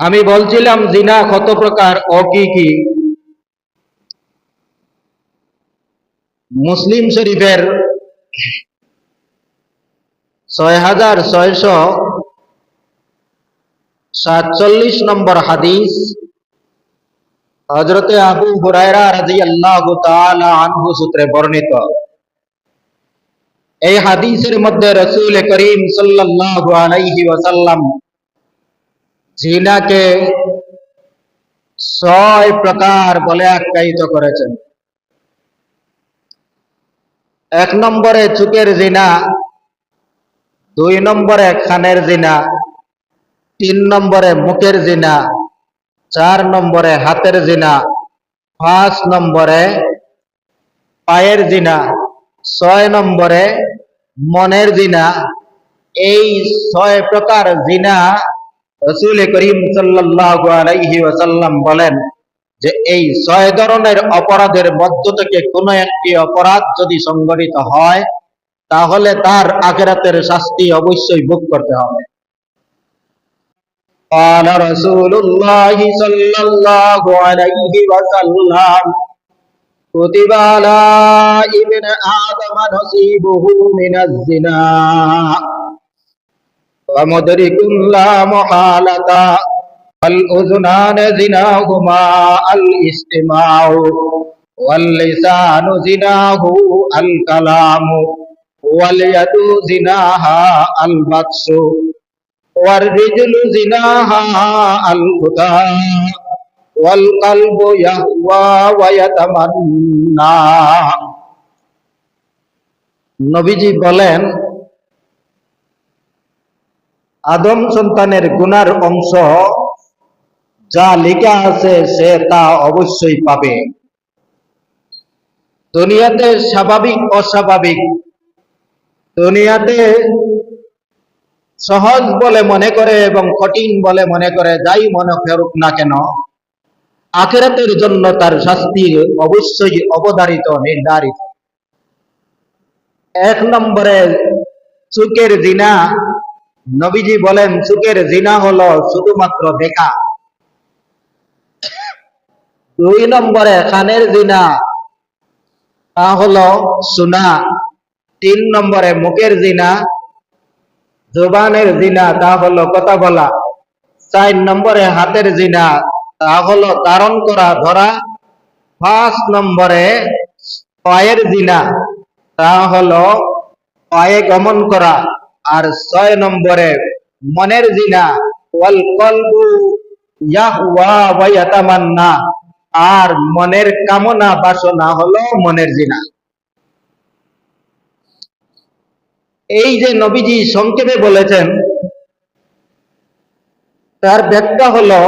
আমি বলছিলাম, জিনা কত প্রকার, ও কি কি? মুসলিম শরীফের ছয় হাজার ছয়শো সাতচল্লিশ নম্বর হাদিস হজরতে আবু হুরায়রা রাজি আল্লাহ আনহু সূত্রে বর্ণিত। এই হাদিসের মধ্যে রসুল করিম সাল্লাল্লাহু আলাইহি ওয়াসাল্লাম জিনাকে ছয় প্রকার বলে আখ্যায়িত করেছেন। এক নম্বরে চুকের জিনা, দুই নম্বরে খানের জিনা, তিন নম্বরে মুখের জিনা, চার নম্বরে হাতের জিনা, পাঁচ নম্বরে পায়ের জিনা, ছয় নম্বরে মনের জিনা। এই ছয় প্রকার জিনা রসুল করিম সাল্লাল্লাহু আলাইহি ওয়াসাল্লাম বলেন যে এই ছয় ধরনের অপরাধের মধ্য থেকে কোনো একটি অপরাধ যদি সংগঠিত হয় তাহলে তার আখেরাতের শাস্তি অবশ্যই ভোগ করতে হবে قال رسول الله صلى الله عليه وسلم كتب على ابن آدم نصيبه من الزنا ومدرك لا محالة والأذنان زناهما الاستماع واللسان زناه الكلام واليد زناها البطش والرجل زناها الخطا والقلب يهوى ويتمنى নবীজি বলেন আদম সন্তানের গুনার অংশ। যা লেখা আছে সে তা অবশ্যই পাবে। দুনিয়াতে স্বাভাবিক, অস্বাভাবিক। দুনিয়াতে সহজ বলে মনে করে এবং কঠিন বলে মনে করে, যাই মনে ফেরুক না কেন, আখেরাতের জন্য তার শাস্তি অবশ্যই অবধারিত, নির্ধারিত। এক নম্বরে চুকের জিনা নবীজি বলেন চুকের জিনা হলো শুধুমাত্র দেখা। দুই নম্বরে কানের জিনা, তা হলো শোনা তিন নম্বরে মুখের জিনা, জোবানের জিনা, তা হলো কথা বলা। চার নম্বরে হাতের জিনা, তা হলো ধারণ করা, ধরা। পাঁচ নম্বরে পায়ের জিনা, তা হলো পায়ে গমন করা। আর ছয় নম্বরে, মনের জিনা, ওয়াল কলবু ইয়াহওয়া ওয়া ইয়াতামান্না। আর মনের কামনা, বাসনা হলো মনের জিনা। এই যে নবীজি সংক্ষেপে বলেছেন, তার ব্যাখ্যা হলো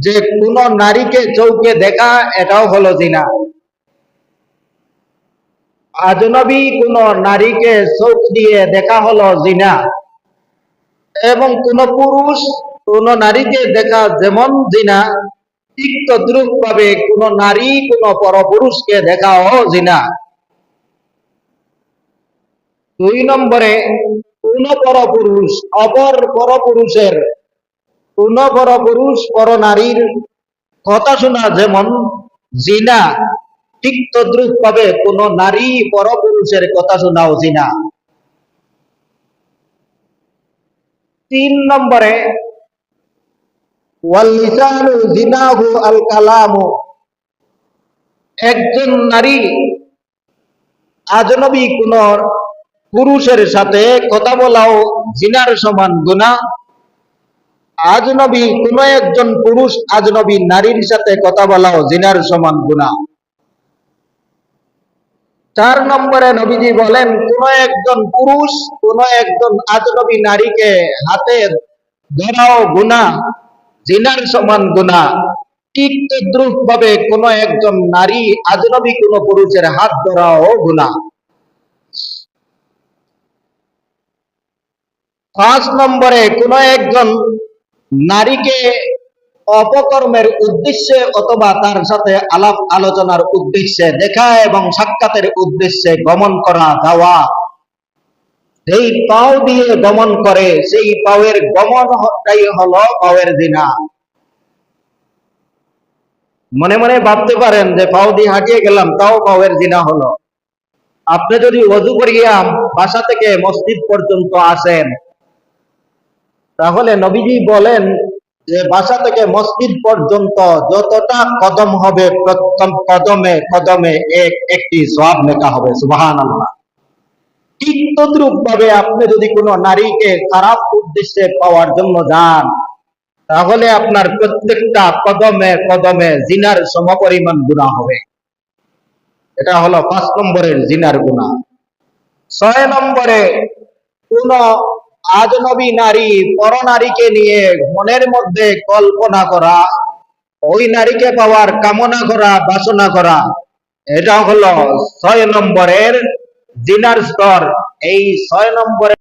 যে কোন নারীকে চৌকে দেখা, এটাও হলো জিনা। আজনবী কোন নারীকে চোখ দিয়ে দেখা হলো জিনা। এবং কোন পুরুষ কোন নারীকে দেখা যেমন জিনা, ঠিক তদ্রুপ ভাবে কোন নারী কোন পরপুরুষকে দেখাও জিনা। দুই নম্বরে, কোন পরপুরুষ অপর পরপুরুষের, কোন পরপুরুষ পর নারীর কথা শোনা যেমন জিনা। ঠিক তদ্রুপ ভাবে কোন নারী পরপুরুষের কথা শোনাও জিনা। তিন নম্বরে একজন নারী আজনবী কোন পুরুষের সাথে কথা বলাও জিনার সমান গুণা আজনবী কোন একজন পুরুষ আজনবী নারীর সাথে কথা বলাও জিনার সমান গুণা চার নম্বরে নবীজি বলেন, কোন একজন পুরুষ, কোন একজন আজনবী নারীকে হাতে ধরাও গুণা জিনার সমান গুণা ঠিক তদ্রুপ ভাবে কোন একজন নারী, আজনবী কোন পুরুষের হাত ধরাও গুণা পাঁচ নম্বরে কোন একজন নারীকে অপকর্মের উদ্দেশ্যে অথবা তার সাথে আলাপ আলোচনার উদ্দেশ্যে দেখা এবং সাক্ষাতের উদ্দেশ্যে গমন করা যাওয়া। যেই পাও দিয়ে গমন করে, সেই পাওয়ের গমনটাই হলো পাওয়ের জিনা। মনে মনে ভাবতে পারেন যে পাও দিয়ে হাঁটিয়ে গেলাম, তাও পাওয়ের দিনা হলো। আপনি যদি অজু করিয়া বাসা থেকে মসজিদ পর্যন্ত আসেন, তাহলে নবীজি বলেন বাসা থেকে মসজিদ পর্যন্ত যতটা কদম হবে প্রত্যেক কদমে কদমে এক, একটি সব লেখা হবে সুবাহান আল্লাহ ঠিক তদ্রুপ ভাবে আপনি যদি কোনো নারীকে খারাপ উদ্দেশ্যে পাওয়ার জন্য যান, তাহলে আপনার প্রত্যেকটা কদমে কদমে জিনার সমপরিমাণ গুণা হবে। এটা হলো পাঁচ নম্বরের জিনার গুণা। ছয় নম্বরে কোন আজনবী নারী পর নারীকে নিয়ে মনের মধ্যে কল্পনা করা, ওই নারীকে পাওয়ার কামনা করা, বাসনা করা, এটা হলো ছয় নম্বরের জিনার স্তর। এই ছয় নম্বরের